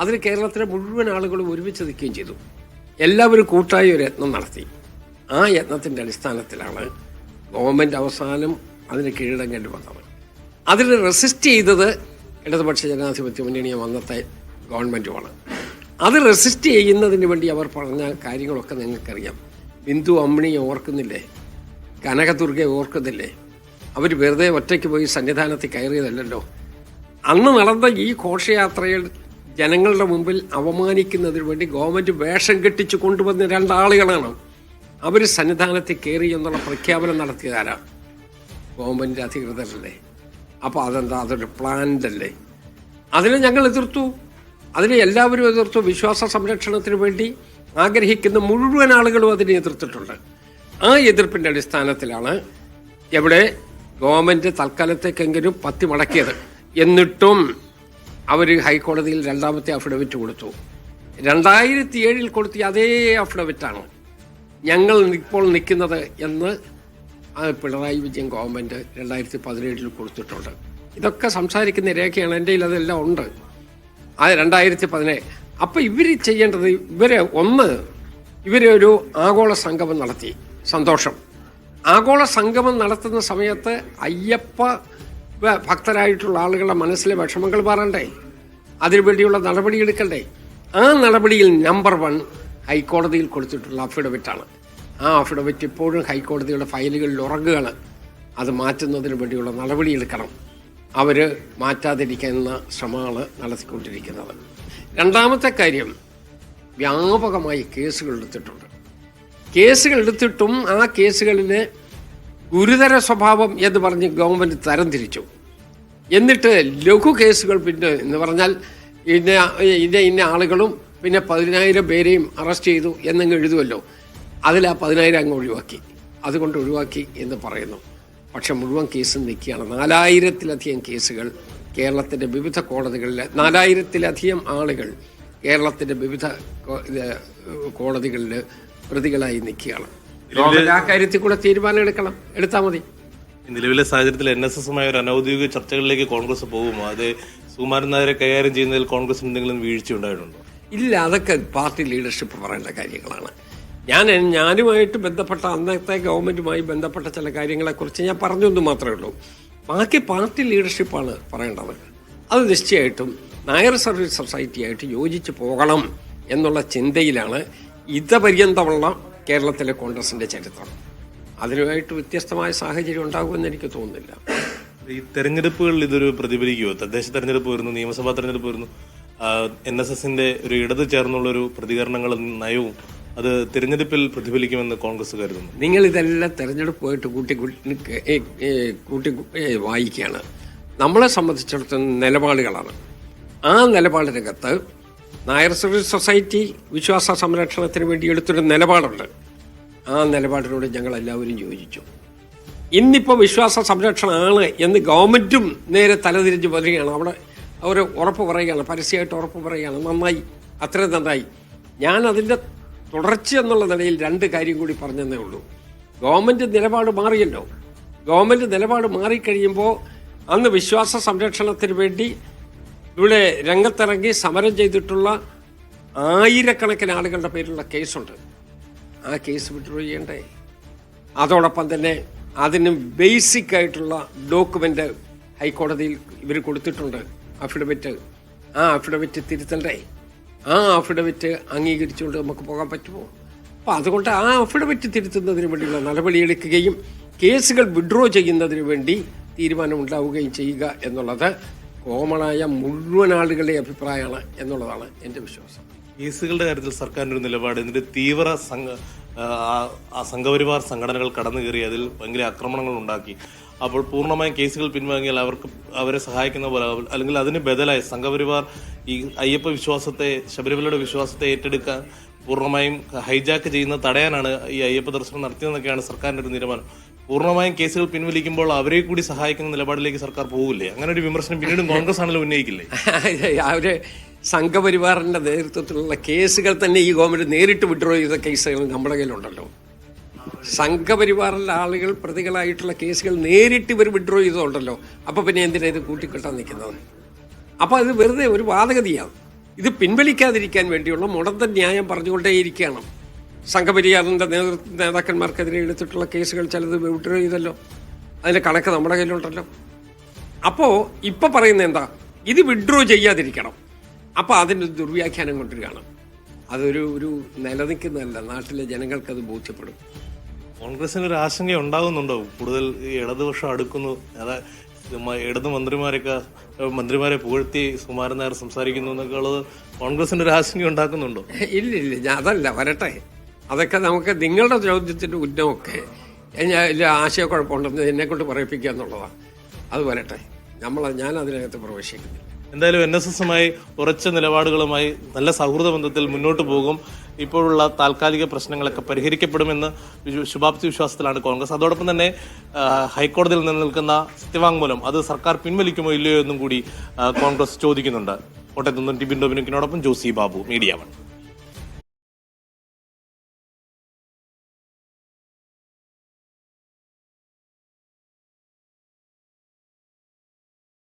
അതിന് കേരളത്തിലെ മുഴുവൻ ആളുകളും ഒരുമിച്ച് നിൽക്കുകയും ചെയ്തു. എല്ലാവരും കൂട്ടായി ഒരു യത്നം നടത്തി. ആ യത്നത്തിന്റെ അടിസ്ഥാനത്തിലാണ് ഗവൺമെന്റ് അവസാനം അതിന് കീഴടങ്ങേണ്ടി വന്നത്. അതിന് റെസിസ്റ്റ് ചെയ്തത് ഇടതുപക്ഷ ജനാധിപത്യ മുന്നണിയെ അന്നത്തെ ഗവൺമെന്റുമാണ് അത് റെസിസ്റ്റ് ചെയ്യുന്നതിന് വേണ്ടി അവർ പറഞ്ഞ കാര്യങ്ങളൊക്കെ നിങ്ങൾക്കറിയാം. ബിന്ദു അമ്മിണിയെ ഓർക്കുന്നില്ലേ? കനകദുർഗയെ ഓർക്കുന്നില്ലേ? അവർ വെറുതെ ഒറ്റയ്ക്ക് പോയി സന്നിധാനത്തിൽ കയറിയതല്ലല്ലോ. അന്ന് നടന്ന ഈ ഘോഷയാത്രയിൽ ജനങ്ങളുടെ മുമ്പിൽ അവമാനിക്കുന്നതിന് വേണ്ടി ഗവൺമെന്റ് വേഷം കെട്ടിച്ചു കൊണ്ടുവന്ന രണ്ടാളുകളാണ് അവർ സന്നിധാനത്തിൽ കയറി എന്നുള്ള പ്രഖ്യാപനം നടത്തിയതാരാ ഗവൺമെന്റ് അധികൃതരല്ലേ. അപ്പോൾ അതെന്താ? അതൊരു പ്ലാന്റ് അല്ലേ? അതിനെ ഞങ്ങൾ എതിർത്തു. അതിനെ എല്ലാവരും എതിർത്തു. വിശ്വാസ സംരക്ഷണത്തിന് വേണ്ടി ആഗ്രഹിക്കുന്ന മുഴുവൻ ആളുകളും അതിനെ എതിർത്തിട്ടുണ്ട്. ആ എതിർപ്പിന്റെ അടിസ്ഥാനത്തിലാണ് എവിടെ ഗവൺമെന്റ് തൽക്കാലത്തേക്കെങ്കിലും പത്തി മടക്കിയത് എന്നിട്ടും അവർ ഹൈക്കോടതിയിൽ രണ്ടാമത്തെ അഫിഡവിറ്റ് കൊടുത്തു. രണ്ടായിരത്തി ഏഴിൽ കൊടുത്തിയ അതേ അഫിഡവിറ്റാണ് ഞങ്ങൾ ഇപ്പോൾ നിൽക്കുന്നത് എന്ന് പിണറായി വിജയൻ ഗവൺമെന്റ് രണ്ടായിരത്തി പതിനേഴിൽ കൊടുത്തിട്ടുണ്ട്. ഇതൊക്കെ സംസാരിക്കുന്ന രേഖയാണ് എന്റെ കയ്യിൽ അതെല്ലാം ഉണ്ട്. ആ രണ്ടായിരത്തി പതിനേഴ് അപ്പം ഇവർ ചെയ്യേണ്ടത് ഇവരെ ഒന്ന് ഇവരെ ഒരു ആഗോള സംഗമം നടത്തി. സന്തോഷം. ആഗോള സംഗമം നടത്തുന്ന സമയത്ത് അയ്യപ്പ ഭക്തരായിട്ടുള്ള ആളുകളുടെ മനസ്സിലെ വിഷമങ്ങൾ മാറണ്ടേ? അതിനുവേണ്ടിയുള്ള നടപടിയെടുക്കണ്ടേ ആ നടപടിയിൽ നമ്പർ വൺ ഹൈക്കോടതിയിൽ കൊടുത്തിട്ടുള്ള അഫിഡവിറ്റാണ് ആ അഫിഡവിറ്റ് ഇപ്പോഴും ഹൈക്കോടതിയുടെ ഫയലുകളിൽ ഉറങ്ങുകയാണ്. അത് മാറ്റുന്നതിന് വേണ്ടിയുള്ള നടപടിയെടുക്കണം അവർ മാറ്റാതിരിക്കുന്ന ശ്രമമാണ് നടത്തിക്കൊണ്ടിരിക്കുന്നത്. രണ്ടാമത്തെ കാര്യം വ്യാപകമായി കേസുകൾ എടുത്തിട്ടുണ്ട്. കേസുകൾ എടുത്തിട്ടും ആ കേസുകളിന് ഗുരുതര സ്വഭാവം എന്ന് പറഞ്ഞ് ഗവൺമെന്റ് തരംതിരിച്ചു എന്നിട്ട് ലഘു കേസുകൾ പിന്നെ എന്ന് പറഞ്ഞാൽ ഇന്ന ഇന്ന ഇന്ന ആളുകളും പിന്നെ പതിനായിരം പേരെയും അറസ്റ്റ് ചെയ്തു എന്നങ്ങ് എഴുതുമല്ലോ അതിൽ ആ പതിനായിരം അങ്ങ് ഒഴിവാക്കി. അതുകൊണ്ട് ഒഴിവാക്കി എന്ന് പറയുന്നു. പക്ഷെ മുഴുവൻ കേസും നിൽക്കുകയാണ്. നാലായിരത്തിലധികം കേസുകൾ കേരളത്തിന്റെ വിവിധ കോടതികളിൽ നാലായിരത്തിലധികം ആളുകൾ കേരളത്തിന്റെ വിവിധ കോടതികളിൽ പ്രതികളായി നിൽക്കുകയാണ്. ഗവൺമെന്റ് ആ കാര്യത്തിൽ കൂടെ തീരുമാനം എടുക്കണം. എടുത്താൽ മതി. നിലവിലെ സാഹചര്യത്തിൽ എൻ എസ് എസുമായ ഒരു അനൌദ്യോഗിക ചർച്ചകളിലേക്ക് കോൺഗ്രസ് പോകുമോ? അത് സുകുമാരൻ നായരെ കൈകാര്യം ചെയ്യുന്നതിൽ കോൺഗ്രസ് എന്തെങ്കിലും വീഴ്ച ഉണ്ടായിട്ടുണ്ടോ? ഇല്ല അതൊക്കെ പാർട്ടി ലീഡർഷിപ്പ് പറയേണ്ട കാര്യങ്ങളാണ്. ഞാൻ ഞാനുമായിട്ട് ബന്ധപ്പെട്ട അന്നത്തെ ഗവൺമെന്റുമായി ബന്ധപ്പെട്ട ചില കാര്യങ്ങളെക്കുറിച്ച് ഞാൻ പറഞ്ഞൊന്നും മാത്രമേ ഉള്ളൂ. ബാക്കി പാർട്ടി ലീഡർഷിപ്പാണ് പറയേണ്ടത്. അത് നിശ്ചയമായിട്ടും നായർ സർവീസ് സൊസൈറ്റിയായിട്ട് യോജിച്ച് പോകണം എന്നുള്ള ചിന്തയിലാണ് ഇതപര്യന്തമുള്ള കേരളത്തിലെ കോൺഗ്രസിന്റെ ചരിത്രം. അതിനുമായിട്ട് വ്യത്യസ്തമായ സാഹചര്യം ഉണ്ടാകുമെന്ന് എനിക്ക് തോന്നുന്നില്ല. ഈ തെരഞ്ഞെടുപ്പുകളിൽ ഇതൊരു പ്രതിഫലിക്കുമോ തദ്ദേശ തെരഞ്ഞെടുപ്പ് വരുന്നു നിയമസഭാ തെരഞ്ഞെടുപ്പ് വരുന്നു. എൻ എസ് എസിന്റെ ഒരു ഇടത് ചേർന്നുള്ള ഒരു പ്രതികരണങ്ങളും നയവും അത് തിരഞ്ഞെടുപ്പിൽ പ്രതിഫലിക്കുമെന്ന് കോൺഗ്രസ് കരുതുന്നു. നിങ്ങൾ ഇതെല്ലാം തെരഞ്ഞെടുപ്പുമായിട്ട് കൂട്ടി കൂട്ടി വായിക്കുകയാണ്. നമ്മളെ സംബന്ധിച്ചിടത്തോളം നിലപാടുകളാണ്. ആ നിലപാട് രംഗത്ത് നായർ സിവിൽ സൊസൈറ്റി വിശ്വാസ സംരക്ഷണത്തിന് വേണ്ടി എടുത്തൊരു നിലപാടുണ്ട്. ആ നിലപാടിനോട് ഞങ്ങൾ എല്ലാവരും യോജിച്ചു. ഇന്നിപ്പോൾ വിശ്വാസ സംരക്ഷണമാണ് എന്ന് ഗവൺമെന്റും നേരെ തലതിരിഞ്ഞ് വരികയാണ്. അവിടെ അവർ ഉറപ്പ് പറയുകയാണ് പരസ്യമായിട്ട് ഉറപ്പ് പറയുകയാണ്. നന്നായി അത്രയും നന്നായി. ഞാൻ അതിന്റെ തുടർച്ച എന്നുള്ള നിലയിൽ രണ്ട് കാര്യം കൂടി പറഞ്ഞതേ ഉള്ളൂ. ഗവൺമെന്റ് നിലപാട് മാറിയല്ലോ. ഗവൺമെന്റ് നിലപാട് മാറിക്കഴിയുമ്പോൾ അന്ന് വിശ്വാസ സംരക്ഷണത്തിന് വേണ്ടി ഇവിടെ രംഗത്തിറങ്ങി സമരം ചെയ്തിട്ടുള്ള ആയിരക്കണക്കിന് ആളുകളുടെ പേരിലുള്ള കേസുണ്ട്. ആ കേസ് വിഡ്രോ ചെയ്യണ്ടേ? അതോടൊപ്പം തന്നെ അതിന് ബേസിക് ആയിട്ടുള്ള ഡോക്യുമെന്റ് ഹൈക്കോടതിയിൽ ഇവർ കൊടുത്തിട്ടുണ്ട്. അഫിഡവിറ്റ് ആ അഫിഡവിറ്റ് തിരുത്തണ്ടേ? ആ അഫിഡവിറ്റ് അംഗീകരിച്ചുകൊണ്ട് നമുക്ക് പോകാൻ പറ്റുമോ? അപ്പോൾ അതുകൊണ്ട് ആ അഫിഡവിറ്റ് തിരുത്തുന്നതിന് വേണ്ടിയുള്ള നടപടിയെടുക്കുകയും കേസുകൾ വിഡ്രോ ചെയ്യുന്നതിന് വേണ്ടി തീരുമാനമുണ്ടാവുകയും ചെയ്യുക എന്നുള്ളത് കോമണായ മുഴുവൻ ആളുകളുടെ അഭിപ്രായമാണ് എന്നുള്ളതാണ് എന്റെ വിശ്വാസം. കേസുകളുടെ കാര്യത്തിൽ സർക്കാരിന്റെ ഒരു നിലപാട് ഇതിന്റെ തീവ്ര സംഘ ആ, സംഘപരിവാർ സംഘടനകൾ കടന്നു കയറി അതിൽ ഭയങ്കര ആക്രമണങ്ങൾ ഉണ്ടാക്കി. അപ്പോൾ പൂർണമായും കേസുകൾ പിൻവാങ്ങിയാൽ അവർക്ക് അവരെ സഹായിക്കുന്ന പോലെ അല്ലെങ്കിൽ അതിന് ബദലായി സംഘപരിവാർ ഈ അയ്യപ്പ വിശ്വാസത്തെ ശബരിമലയുടെ വിശ്വാസത്തെ ഏറ്റെടുക്കാൻ പൂർണമായും ഹൈജാക്ക് ചെയ്യുന്ന തടയാനാണ് ഈ അയ്യപ്പ ദർശനം നടത്തിയതെന്നൊക്കെയാണ് സർക്കാരിന്റെ ഒരു തീരുമാനം പൂർണമായും കേസുകൾ പിൻവലിക്കുമ്പോൾ അവരെ കൂടി സഹായിക്കുന്ന നിലപാടിലേക്ക് സർക്കാർ പോകില്ലേ അങ്ങനെ ഒരു വിമർശനം പിന്നീട് കോൺഗ്രസ് ആണല്ലോ ഉന്നയിക്കില്ലേ? അവർ സംഘപരിവാറിന്റെ നേതൃത്വത്തിലുള്ള കേസുകൾ തന്നെ ഈ ഗവൺമെന്റ് നേരിട്ട് വിഡ്രോ ചെയ്ത കേസുകൾ നമ്മുടെ കയ്യിലുണ്ടല്ലോ. സംഘപരിവാറിലെ ആളുകൾ പ്രതികളായിട്ടുള്ള കേസുകൾ നേരിട്ട് ഇവർ വിഡ്രോ ചെയ്തതുണ്ടല്ലോ. അപ്പൊ പിന്നെ എന്തിനാ ഇത് കൂട്ടിക്കെട്ടാൻ നിൽക്കുന്നത്? അപ്പൊ അത് വെറുതെ ഒരു വാദഗതിയാണ്. ഇത് പിൻവലിക്കാതിരിക്കാൻ വേണ്ടിയുള്ള മുടന്ത ന്യായം പറഞ്ഞുകൊണ്ടേയിരിക്കുകയാണ്. സംഘപരിവാറിന്റെ നേതൃത്വ നേതാക്കന്മാർക്കെതിരെ എടുത്തിട്ടുള്ള കേസുകൾ ചിലത് വിഡ്രോ ചെയ്തല്ലോ അതിന്റെ കണക്ക് നമ്മുടെ കയ്യിലുണ്ടല്ലോ. അപ്പോൾ ഇപ്പം പറയുന്നത് എന്താ? ഇത് വിഡ്രോ ചെയ്യാതിരിക്കണം. അപ്പോൾ അതിന്റെ ദുർവ്യാഖ്യാനം കൊണ്ടുവരികയാണ്. അതൊരു ഒരു നിലനിൽക്കുന്നതല്ല. നാട്ടിലെ ജനങ്ങൾക്ക് അത് ബോധ്യപ്പെടും. കോൺഗ്രസിന് ഒരു ആശങ്ക ഉണ്ടാകുന്നുണ്ടോ? കൂടുതൽ ഈ ഇടതുപക്ഷം അടുക്കുന്നു. അതായത് ഇടത് മന്ത്രിമാരൊക്കെ മന്ത്രിമാരെ പുകഴ്ത്തി സുമാരൻ നായർ സംസാരിക്കുന്നു എന്നൊക്കെ ഉള്ളത് കോൺഗ്രസിന് ഒരു ആശങ്ക ഉണ്ടാക്കുന്നുണ്ടോ? ഇല്ല ഇല്ല. അതല്ല വരട്ടെ. അതൊക്കെ നമുക്ക് നിങ്ങളുടെ ചോദ്യത്തിന്റെ ഉന്നമൊക്കെ ഇല്ല ആശയക്കുഴപ്പമുണ്ടെന്ന് എന്നെക്കൊണ്ട് പറയിപ്പിക്കുക എന്നുള്ളതാണ് അത് വരട്ടെ. നമ്മൾ ഞാൻ അതിനകത്ത് പ്രവേശിക്കുന്നില്ല. എന്തായാലും എൻ എസ് എസുമായി ഉറച്ച നിലപാടുകളുമായി നല്ല സൗഹൃദ ബന്ധത്തിൽ മുന്നോട്ട് പോകും. ഇപ്പോഴുള്ള താൽക്കാലിക പ്രശ്നങ്ങളൊക്കെ പരിഹരിക്കപ്പെടുമെന്ന് ശുഭാപ്തി വിശ്വാസത്തിലാണ് കോൺഗ്രസ്. അതോടൊപ്പം തന്നെ ഹൈക്കോടതിയിൽ നിലനിൽക്കുന്ന സത്യവാങ്മൂലം അത് സർക്കാർ പിൻവലിക്കുമോ ഇല്ലയോ എന്നും കൂടി കോൺഗ്രസ് ചോദിക്കുന്നുണ്ട്. കോട്ടയത്തുനിന്നും ടിബിൻ ഡൊമിനിക്കിനോടൊപ്പം ജോസി ബാബു മീഡിയ വൺ.